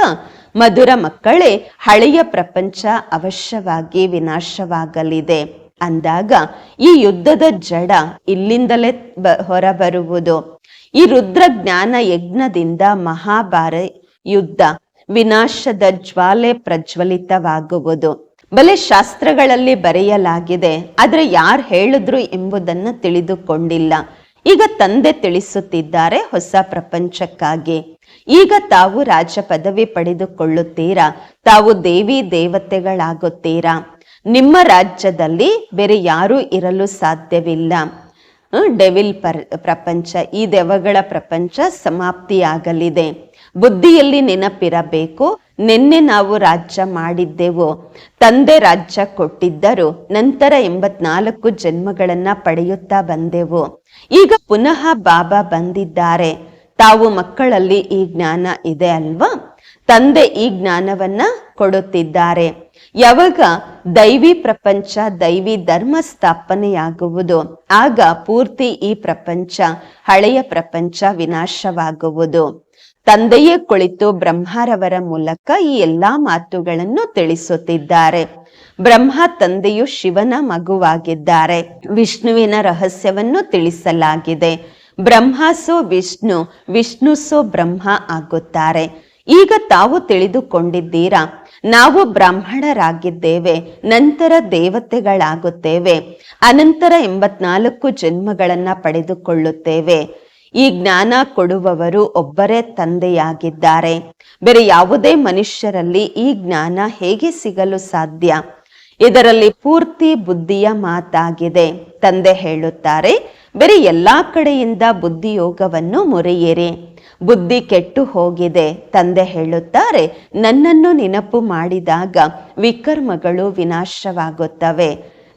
A: ಮಧುರ ಮಕ್ಕಳೇ, ಹಳೆಯ ಪ್ರಪಂಚ ಅವಶ್ಯವಾಗಿ ವಿನಾಶವಾಗಲಿದೆ. ಅಂದಾಗ ಈ ಯುದ್ಧದ ಜಡ ಇಲ್ಲಿಂದಲೇ ಬ, ಹೊರಬರುವುದು. ಈ ರುದ್ರ ಜ್ಞಾನ ಯಜ್ಞದಿಂದ ಮಹಾಭಾರ ಯುದ್ಧ ವಿನಾಶದ ಜ್ವಾಲೆ ಪ್ರಜ್ವಲಿತವಾಗುವುದು. ಬಲೆ ಶಾಸ್ತ್ರಗಳಲ್ಲಿ ಬರೆಯಲಾಗಿದೆ, ಆದ್ರೆ ಯಾರು ಹೇಳಿದ್ರು ಎಂಬುದನ್ನು ತಿಳಿದುಕೊಂಡಿಲ್ಲ. ಈಗ ತಂದೆ ತಿಳಿಸುತ್ತಿದ್ದಾರೆ ಹೊಸ ಪ್ರಪಂಚಕ್ಕಾಗಿ. ಈಗ ತಾವು ರಾಜ ಪದವಿ ಪಡೆದುಕೊಳ್ಳುತ್ತೀರಾ? ತಾವು ದೇವಿ ದೇವತೆಗಳಾಗುತ್ತೀರಾ? ನಿಮ್ಮ ರಾಜ್ಯದಲ್ಲಿ ಬೇರೆ ಯಾರೂ ಇರಲು ಸಾಧ್ಯವಿಲ್ಲ. ಡೆವಿಲ್ ಪರ್, ಪ್ರಪಂಚ, ಈ ದೆವಗಳ ಪ್ರಪಂಚ ಸಮಾಪ್ತಿಯಾಗಲಿದೆ. ಬುದ್ಧಿಯಲ್ಲಿ ನೆನಪಿರಬೇಕು, ನಿನ್ನೆ ನಾವು ರಾಜ್ಯ ಮಾಡಿದ್ದೆವು. ತಂದೆ ರಾಜ್ಯ ಕೊಟ್ಟಿದ್ದರು, ನಂತರ ಎಂಬತ್ನಾಲ್ಕು ಜನ್ಮಗಳನ್ನ ಪಡೆಯುತ್ತಾ ಬಂದೆವು. ಈಗ ಪುನಃ ಬಾಬಾ ಬಂದಿದ್ದಾರೆ. ತಾವು ಮಕ್ಕಳಲ್ಲಿ ಈ ಜ್ಞಾನ ಇದೆ ಅಲ್ವಾ? ತಂದೆ ಈ ಜ್ಞಾನವನ್ನ ಕೊಡುತ್ತಿದ್ದಾರೆ. ಯಾವಾಗ ದೈವಿ ಪ್ರಪಂಚ, ದೈವಿ ಧರ್ಮ ಸ್ಥಾಪನೆಯಾಗುವುದು, ಆಗ ಪೂರ್ತಿ ಈ ಪ್ರಪಂಚ, ಹಳೆಯ ಪ್ರಪಂಚ ವಿನಾಶವಾಗುವುದು. ತಂದೆಯೇ ಕುಳಿತು ಬ್ರಹ್ಮರವರ ಮೂಲಕ ಈ ಎಲ್ಲಾ ಮಾತುಗಳನ್ನು ತಿಳಿಸುತ್ತಿದ್ದಾರೆ. ಬ್ರಹ್ಮ ತಂದೆಯು ಶಿವನ ಮಗುವಾಗಿದ್ದಾರೆ. ವಿಷ್ಣುವಿನ ರಹಸ್ಯವನ್ನು ತಿಳಿಸಲಾಗಿದೆ. ಬ್ರಹ್ಮ ಸೋ ವಿಷ್ಣು ವಿಷ್ಣು ಸೋ ಬ್ರಹ್ಮ ಆಗುತ್ತಾರೆ. ಈಗ ತಾವು ತಿಳಿದುಕೊಂಡಿದ್ದೀರಾ, ನಾವು ಬ್ರಾಹ್ಮಣರಾಗಿದ್ದೇವೆ, ನಂತರ ದೇವತೆಗಳಾಗುತ್ತೇವೆ, ಅನಂತರ ಎಂಬತ್ನಾಲ್ಕು ಜನ್ಮಗಳನ್ನ ಪಡೆದುಕೊಳ್ಳುತ್ತೇವೆ. ಈ ಜ್ಞಾನ ಕೊಡುವವರು ಒಬ್ಬರೇ ತಂದೆಯಾಗಿದ್ದಾರೆ. ಬೇರೆ ಯಾವುದೇ ಮನುಷ್ಯರಲ್ಲಿ ಈ ಜ್ಞಾನ ಹೇಗೆ ಸಿಗಲು ಸಾಧ್ಯ? ಇದರಲ್ಲಿ ಪೂರ್ತಿ ಬುದ್ಧಿಯ ಮಾತಾಗಿದೆ, ತಂದೆ ಹೇಳುತ್ತಾರೆ. ಬೇರೆ ಎಲ್ಲ ಕಡೆಯಿಂದ ಬುದ್ಧಿಯೋಗವನ್ನು ಮುರಿಯಿರಿ. ಬುದ್ಧಿ ಕೆಟ್ಟು ಹೋಗಿದೆ, ತಂದೆ ಹೇಳುತ್ತಾರೆ, ನನ್ನನ್ನು ನೆನಪು ಮಾಡಿದಾಗ ವಿಕರ್ಮಗಳು ವಿನಾಶವಾಗುತ್ತವೆ.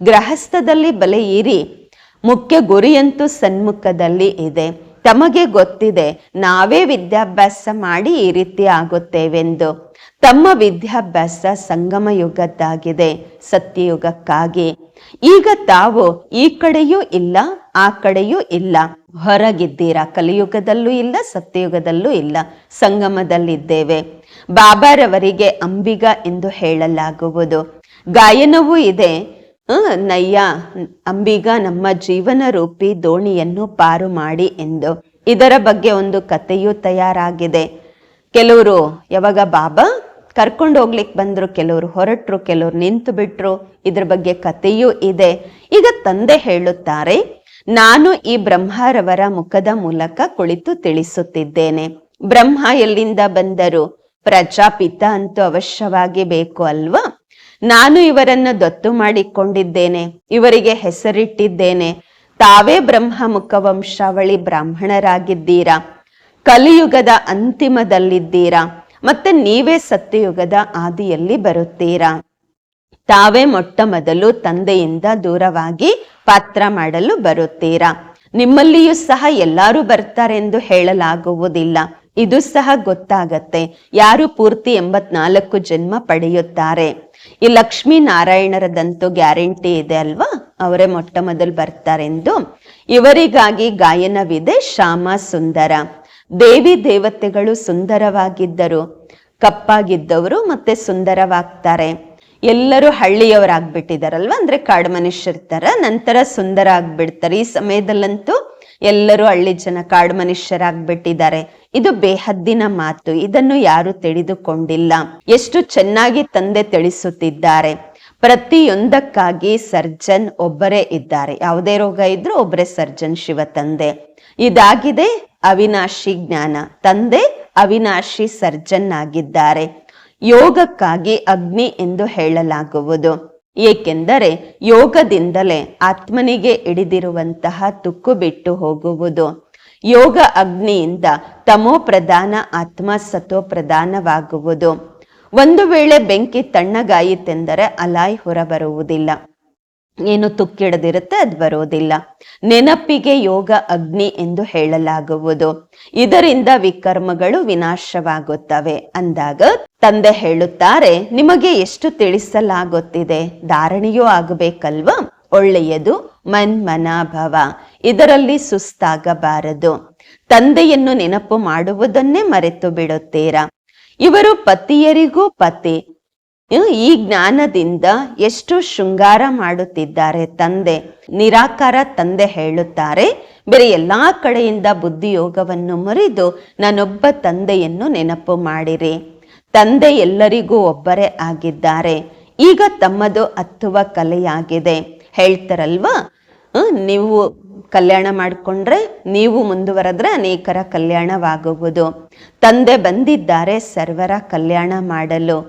A: ಗೃಹಸ್ಥದಲ್ಲಿ ಬಲೆ ಮುಖ್ಯ ಗುರಿಯಂತೂ ಸನ್ಮುಖದಲ್ಲಿ ಇದೆ. ತಮಗೆ ಗೊತ್ತಿದೆ, ನಾವೇ ವಿದ್ಯಾಭ್ಯಾಸ ಮಾಡಿ ಈ ರೀತಿ ಆಗುತ್ತೇವೆಂದು. ತಮ್ಮ ವಿದ್ಯಾಭ್ಯಾಸ ಸಂಗಮ ಯುಗದ್ದಾಗಿದೆ ಸತ್ಯಯುಗಕ್ಕಾಗಿ. ಈಗ ತಾವು ಈ ಕಡೆಯೂ ಇಲ್ಲ, ಆ ಕಡೆಯೂ ಇಲ್ಲ. ಹೊರಗಿದ್ದೀರಾ, ಕಲಿಯುಗದಲ್ಲೂ ಇಲ್ಲ, ಸತ್ಯಯುಗದಲ್ಲೂ ಇಲ್ಲ, ಸಂಗಮದಲ್ಲಿದ್ದೇವೆ. ಬಾಬಾರವರಿಗೆ ಅಂಬಿಗ ಎಂದು ಹೇಳಲಾಗುವುದು. ಗಾಯನವೂ ಇದೆ. ನಯ್ಯ, ಅಂಬಿಗ ನಮ್ಮ ಜೀವನ ರೂಪಿ ದೋಣಿಯನ್ನು ಪಾರು ಮಾಡಿ ಎಂದು. ಇದರ ಬಗ್ಗೆ ಒಂದು ಕಥೆಯೂ ತಯಾರಾಗಿದೆ. ಕೆಲವರು, ಯಾವಾಗ ಬಾಬಾ? ಕರ್ಕೊಂಡು ಹೋಗ್ಲಿಕ್ಕೆ ಬಂದರು ಕೆಲವರು, ಹೊರಟ್ರು, ಕೆಲವರು ನಿಂತು ಬಿಟ್ರು, ಇದ್ರ ಬಗ್ಗೆ ಕಥೆಯೂ ಇದೆ. ಈಗ ತಂದೆ ಹೇಳುತ್ತಾರೆ, ನಾನು ಈ ಬ್ರಹ್ಮರವರ ಮುಖದ ಮೂಲಕ ಕುಳಿತು ತಿಳಿಸುತ್ತಿದ್ದೇನೆ. ಬ್ರಹ್ಮ ಎಲ್ಲಿಂದ ಬಂದರು? ಪ್ರಜಾಪಿತ ಅಂತೂ ಅವಶ್ಯವಾಗಿ ಬೇಕು ಅಲ್ವಾ? ನಾನು ಇವರನ್ನು ದತ್ತು ಮಾಡಿಕೊಂಡಿದ್ದೇನೆ, ಇವರಿಗೆ ಹೆಸರಿಟ್ಟಿದ್ದೇನೆ. ತಾವೇ ಬ್ರಹ್ಮ ಮುಖವಂಶಾವಳಿ ಬ್ರಾಹ್ಮಣರಾಗಿದ್ದೀರಾ? ಕಲಿಯುಗದ ಅಂತಿಮದಲ್ಲಿದ್ದೀರಾ? ಮತ್ತೆ ನೀವೇ ಸತ್ಯಯುಗದ ಆದಿಯಲ್ಲಿ ಬರುತ್ತೀರಾ? ತಾವೇ ಮೊಟ್ಟ ಮೊದಲು ತಂದೆಯಿಂದ ದೂರವಾಗಿ ಪಾತ್ರ ಮಾಡಲು ಬರುತ್ತೀರಾ? ನಿಮ್ಮಲ್ಲಿಯೂ ಸಹ ಎಲ್ಲರೂ ಬರ್ತಾರೆಂದು ಹೇಳಲಾಗುವುದಿಲ್ಲ. ಇದು ಸಹ ಗೊತ್ತಾಗತ್ತೆ. ಯಾರು ಪೂರ್ತಿ ಎಂಬತ್ನಾಲ್ಕು ಜನ್ಮ ಪಡೆಯುತ್ತಾರೆ. ಈ ಲಕ್ಷ್ಮೀ ನಾರಾಯಣರದಂತೂ ಗ್ಯಾರಂಟಿ ಇದೆ ಅಲ್ವಾ? ಅವರೇ ಮೊಟ್ಟ ಮೊದಲು ಬರ್ತಾರೆಂದು. ಇವರಿಗಾಗಿ ಗಾಯನವಿದೆ ಶ್ಯಾಮ ಸುಂದರ ದೇವಿ ದೇವತೆಗಳು ಸುಂದರವಾಗಿದ್ದರು. ಕಪ್ಪಾಗಿದ್ದವರು ಮತ್ತೆ ಸುಂದರವಾಗ್ತಾರೆ. ಎಲ್ಲರೂ ಹಳ್ಳಿಯವರಾಗ್ಬಿಟ್ಟಿದಾರಲ್ವ? ಅಂದ್ರೆ ಕಾಡು ಮನುಷ್ಯರ ನಂತರ ಸುಂದರ ಆಗ್ಬಿಡ್ತಾರೆ ಈ ಸಮಯದಲ್ಲಂತೂ ಎಲ್ಲರೂ ಹಳ್ಳಿ ಜನ ಕಾಡು ಮನುಷ್ಯರಾಗ್ಬಿಟ್ಟಿದ್ದಾರೆ. ಇದು ಬೇಹದ್ದಿನ ಮಾತು. ಇದನ್ನು ಯಾರು ತಿಳಿದುಕೊಂಡಿಲ್ಲ. ಎಷ್ಟು ಚೆನ್ನಾಗಿ ತಂದೆ ತಿಳಿಸುತ್ತಿದ್ದಾರೆ. ಪ್ರತಿಯೊಂದಕ್ಕಾಗಿ ಸರ್ಜನ್ ಒಬ್ಬರೇ ಇದ್ದಾರೆ. ಯಾವುದೇ ರೋಗ ಇದ್ರೂ ಒಬ್ಬರೇ ಸರ್ಜನ್ ಶಿವ ತಂದೆ. ಇದಾಗಿದೆ ಅವಿನಾಶಿ ಜ್ಞಾನ. ತಂದೆ ಅವಿನಾಶಿ ಸರ್ಜನ್ ಆಗಿದ್ದಾರೆ. ಯೋಗಕ್ಕಾಗಿ ಅಗ್ನಿ ಎಂದು ಹೇಳಲಾಗುವುದು. ಏಕೆಂದರೆ ಯೋಗದಿಂದಲೇ ಆತ್ಮನಿಗೆ ಹಿಡಿದಿರುವಂತಹ ತುಕ್ಕು ಬಿಟ್ಟು ಹೋಗುವುದು. ಯೋಗ ಅಗ್ನಿಯಿಂದ ತಮೋ ಪ್ರಧಾನ ಆತ್ಮ ಸತೋ ಪ್ರಧಾನವಾಗುವುದು. ಒಂದು ವೇಳೆ ಬೆಂಕಿ ತಣ್ಣಗಾಯಿತೆಂದರೆ ಅಲಾಯ್ ಹೊರಬರುವುದಿಲ್ಲ. ಏನು ತುಕ್ಕಿಡದಿರುತ್ತೆ, ಅದು ಬರೋದಿಲ್ಲ. ನೆನಪಿಗೆ ಯೋಗ ಅಗ್ನಿ ಎಂದು ಹೇಳಲಾಗುವುದು. ಇದರಿಂದ ವಿಕರ್ಮಗಳು ವಿನಾಶವಾಗುತ್ತವೆ. ಅಂದಾಗ ತಂದೆ ಹೇಳುತ್ತಾರೆ, ನಿಮಗೆ ಎಷ್ಟು ತಿಳಿಸಲಾಗುತ್ತಿದೆ? ಧಾರಣೆಯೂ ಆಗಬೇಕಲ್ವಾ? ಒಳ್ಳೆಯದು ಮನ್ಮನಾಭವ. ಇದರಲ್ಲಿ ಸುಸ್ತಾಗಬಾರದು. ತಂದೆಯನ್ನು ನೆನಪು ಮಾಡುವುದನ್ನೇ ಮರೆತು ಬಿಡುತ್ತೀರಾ ಇವರು ಪತಿಯರಿಗೂ ಪತಿ. ಈ ಜ್ಞಾನದಿಂದ ಎಷ್ಟು ಶೃಂಗಾರ ಮಾಡುತ್ತಿದ್ದಾರೆ ತಂದೆ. ನಿರಾಕಾರ ತಂದೆ ಹೇಳುತ್ತಾರೆ, ಬೇರೆ ಎಲ್ಲಾ ಕಡೆಯಿಂದ ಬುದ್ಧಿಯೋಗವನ್ನು ಮುರಿದು ನಾನೊಬ್ಬ ತಂದೆಯನ್ನು ನೆನಪು ಮಾಡಿರಿ. ತಂದೆ ಎಲ್ಲರಿಗೂ ಒಬ್ಬರೇ ಆಗಿದ್ದಾರೆ. ಈಗ ತಮ್ಮದು ಹತ್ತುವ ಕಲೆಯಾಗಿದೆ. ಹೇಳ್ತಾರಲ್ವಾ? ನೀವು ಕಲ್ಯಾಣ ಮಾಡಿಕೊಂಡ್ರೆ ನೀವು ಮುಂದುವರೆದ್ರೆ ಅನೇಕರ ಕಲ್ಯಾಣವಾಗುವುದು. ತಂದೆ ಬಂದಿದ್ದಾರೆ ಸರ್ವರ ಕಲ್ಯಾಣ ಮಾಡಲು.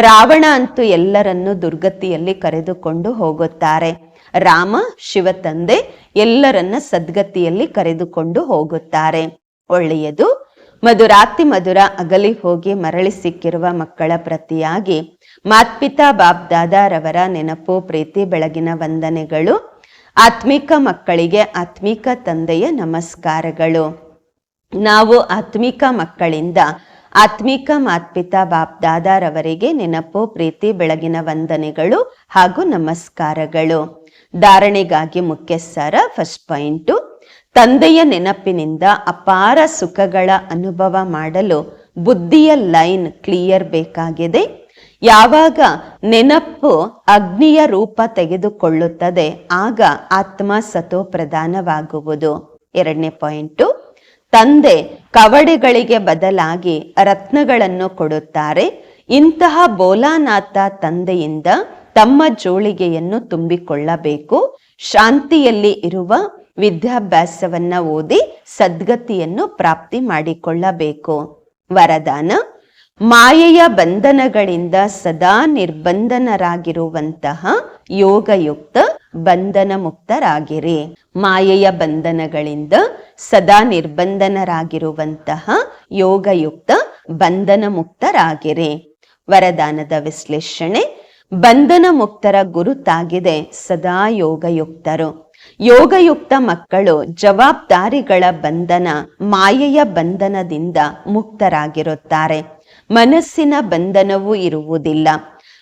A: ರಾವಣ ಅಂತೂ ಎಲ್ಲರನ್ನು ದುರ್ಗತಿಯಲ್ಲಿ ಕರೆದುಕೊಂಡು ಹೋಗುತ್ತಾರೆ. ರಾಮ, ಶಿವ ತಂದೆ ಎಲ್ಲರನ್ನ ಸದ್ಗತಿಯಲ್ಲಿ ಕರೆದುಕೊಂಡು ಹೋಗುತ್ತಾರೆ. ಒಳ್ಳೆಯದು, ಮಧುರಾತಿ ಮಧುರ ಅಗಲಿ ಹೋಗಿ ಮರಳಿ ಸಿಕ್ಕಿರುವ ಮಕ್ಕಳ ಪ್ರತಿಯಾಗಿ ಮಾತ್ಪಿತಾ ಬಾಬ್ ದಾದಾರವರ ನೆನಪು, ಪ್ರೀತಿ, ಬೆಳಗಿನ ವಂದನೆಗಳು, ಆತ್ಮಿಕ ಮಕ್ಕಳಿಗೆ ಆತ್ಮಿಕ ತಂದೆಯ ನಮಸ್ಕಾರಗಳು. ನಾವು ಆತ್ಮಿಕ ಮಕ್ಕಳಿಂದ ಆತ್ಮಿಕ ಮಾತ್ಪಿತಾ ಬಾಪ್ ದಾದಾರವರಿಗೆ ನೆನಪು, ಪ್ರೀತಿ, ಬೆಳಗಿನ ವಂದನೆಗಳು ಹಾಗೂ ನಮಸ್ಕಾರಗಳು. ಧಾರಣೆಗಾಗಿ ಮುಖ್ಯ ಸಾರ ಫಸ್ಟ್ ಪಾಯಿಂಟು, ತಂದೆಯ ನೆನಪಿನಿಂದ ಅಪಾರ ಸುಖಗಳ ಅನುಭವ ಮಾಡಲು ಬುದ್ಧಿಯ ಲೈನ್ ಕ್ಲಿಯರ್ ಬೇಕಾಗಿದೆ. ಯಾವಾಗ ನೆನಪು ಅಗ್ನಿಯ ರೂಪ ತೆಗೆದುಕೊಳ್ಳುತ್ತದೆ, ಆಗ ಆತ್ಮ ಸತೋ ಪ್ರಧಾನವಾಗುವುದು ಎರಡನೇ ಪಾಯಿಂಟು ತಂದೆ ಕವಡೆಗಳಿಗೆ ಬದಲಾಗಿ ರತ್ನಗಳನ್ನು ಕೊಡುತ್ತಾರೆ. ಇಂತಹ ಬೋಲಾನಾಥ ತಂದೆಯಿಂದ ತಮ್ಮ ಜೋಳಿಗೆಯನ್ನು ತುಂಬಿಕೊಳ್ಳಬೇಕು. ಶಾಂತಿಯಲ್ಲಿ ಇರುವ ವಿದ್ಯಾಭ್ಯಾಸವನ್ನ ಓದಿ ಸದ್ಗತಿಯನ್ನು ಪ್ರಾಪ್ತಿ ಮಾಡಿಕೊಳ್ಳಬೇಕು. ವರದಾನ, ಮಾಯೆಯ ಬಂಧನಗಳಿಂದ ಸದಾ ನಿರ್ಬಂಧನರಾಗಿರುವಂತಹ ಯೋಗಯುಕ್ತ ಬಂಧನ ಮುಕ್ತರಾಗಿರಿ ಮಾಯೆಯ ಬಂಧನಗಳಿಂದ ಸದಾ ನಿರ್ಬಂಧನರಾಗಿರುವಂತಹ ಯೋಗಯುಕ್ತ ಬಂಧನ ಮುಕ್ತರಾಗಿರಿ ವರದಾನದ ವಿಶ್ಲೇಷಣೆ ಬಂಧನ ಮುಕ್ತರ ಗುರುತಾಗಿದೆ ಸದಾ ಯೋಗಯುಕ್ತರು. ಯೋಗಯುಕ್ತ ಮಕ್ಕಳು ಜವಾಬ್ದಾರಿಗಳ ಬಂಧನ, ಮಾಯೆಯ ಬಂಧನದಿಂದ ಮುಕ್ತರಾಗಿರುತ್ತಾರೆ. ಮನಸ್ಸಿನ ಬಂಧನವೂ ಇರುವುದಿಲ್ಲ.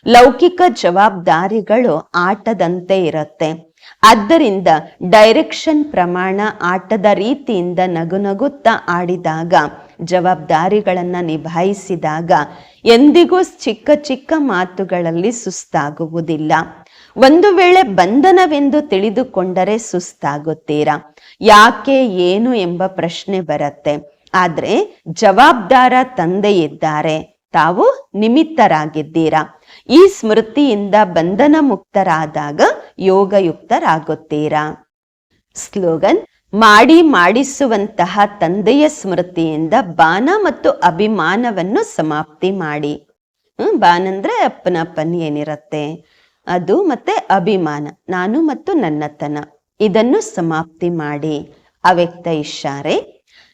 A: ಲೌಕಿಕ ಜವಾಬ್ದಾರಿಗಳು ಆಟದಂತೆ ಇರುತ್ತೆ. ಆದ್ದರಿಂದ ಡೈರೆಕ್ಷನ್ ಪ್ರಮಾಣ ಆಟದ ರೀತಿಯಿಂದ ನಗುನಗುತ್ತಾ ಆಡಿದಾಗ, ಜವಾಬ್ದಾರಿಗಳನ್ನು ನಿಭಾಯಿಸಿದಾಗ ಎಂದಿಗೂ ಚಿಕ್ಕ ಚಿಕ್ಕ ಮಾತುಗಳಲ್ಲಿ ಸುಸ್ತಾಗುವುದಿಲ್ಲ. ಒಂದು ವೇಳೆ ಬಂಧನವೆಂದು ತಿಳಿದುಕೊಂಡರೆ ಸುಸ್ತಾಗುತ್ತೀರಾ? ಯಾಕೆ, ಏನು ಎಂಬ ಪ್ರಶ್ನೆ ಬರುತ್ತೆ. ಆದರೆ ಜವಾಬ್ದಾರ ತಂದೆ ಇದ್ದಾರೆ ತಾವು ನಿಮಿತ್ತರಾಗಿದ್ದೀರಾ? ಈ ಸ್ಮೃತಿಯಿಂದ ಬಂಧನ ಮುಕ್ತರಾದಾಗ ಯೋಗಯುಕ್ತರಾಗುತ್ತೀರಾ? ಸ್ಲೋಗನ್, ಮಾಡಿ ಮಾಡಿಸುವಂತಹ ತಂದೆಯ ಸ್ಮೃತಿಯಿಂದ ಬಾನ ಮತ್ತು ಅಭಿಮಾನವನ್ನು ಸಮಾಪ್ತಿ ಮಾಡಿ. ಬಾನ್ ಅಂದ್ರೆ ಅಪ್ಪನಪ್ಪನ್ ಏನಿರತ್ತೆ? ಅದು ಮತ್ತೆ ಅಭಿಮಾನ, ನಾನು ಮತ್ತು ನನ್ನತನ. ಇದನ್ನು ಸಮಾಪ್ತಿ ಮಾಡಿ. ಅವ್ಯಕ್ತ ಇಷಾರೆ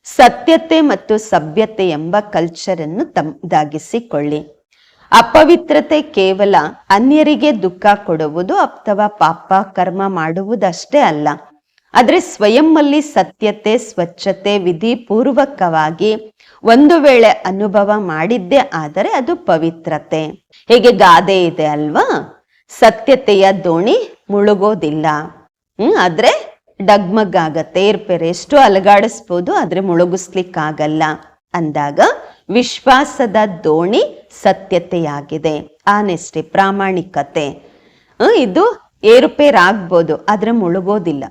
A: ಸತ್ಯತೆ ಮತ್ತು ಸಭ್ಯತೆ ಎಂಬ ಕಲ್ಚರನ್ನು ತಮ್ಮದಾಗಿಸಿಕೊಳ್ಳಿ ಅಪವಿತ್ರತೆ ಕೇವಲ ಅನ್ಯರಿಗೆ ದುಃಖ ಕೊಡುವುದು ಅಥವಾ ಪಾಪ ಕರ್ಮ ಮಾಡುವುದಷ್ಟೇ ಅಲ್ಲ. ಆದರೆ ಸ್ವಯಂನಲ್ಲಿ ಸತ್ಯತೆ, ಸ್ವಚ್ಛತೆ, ವಿಧಿ ಪೂರ್ವಕವಾಗಿ ಒಂದು ವೇಳೆ ಅನುಭವ ಮಾಡಿದ್ದೇ ಆದರೆ ಅದು ಪವಿತ್ರತೆ. ಹೇಗೆ ಗಾದೆ ಇದೆ ಅಲ್ವಾ? ಸತ್ಯತೆಯ ದೋಣಿ ಮುಳುಗೋದಿಲ್ಲ. ಹ್ಮ್, ಆದ್ರೆ ಡಗ್ಮಗ್ ಆಗತ್ತೆ, ಏರ್ಪೇರೆ, ಎಷ್ಟು ಅಲಗಾಡಿಸ್ಬೋದು, ಆದ್ರೆ ಮುಳುಗಿಸ್ಲಿಕ್ಕಾಗಲ್ಲ. ಅಂದಾಗ ವಿಶ್ವಾಸದ ದೋಣಿ ಸತ್ಯತೆಯಾಗಿದೆ. ಆನೆಸ್ಟಿ ಪ್ರಾಮಾಣಿಕತೆ. ಇದು ಏರುಪೇರಾಗ್ಬೋದು, ಆದ್ರೆ ಮುಳುಗೋದಿಲ್ಲ.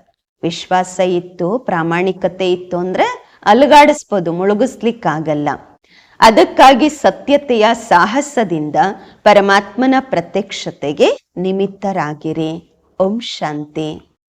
A: ವಿಶ್ವಾಸ ಇತ್ತು, ಪ್ರಾಮಾಣಿಕತೆ ಇತ್ತು ಅಂದ್ರೆ ಅಲುಗಾಡಿಸ್ಬೋದು, ಮುಳುಗಿಸ್ಲಿಕ್ಕಾಗಲ್ಲ. ಅದಕ್ಕಾಗಿ ಸತ್ಯತೆಯ ಸಾಹಸದಿಂದ ಪರಮಾತ್ಮನ ಪ್ರತ್ಯಕ್ಷತೆಗೆ ನಿಮಿತ್ತರಾಗಿರಿ. ಓಂ ಶಾಂತಿ.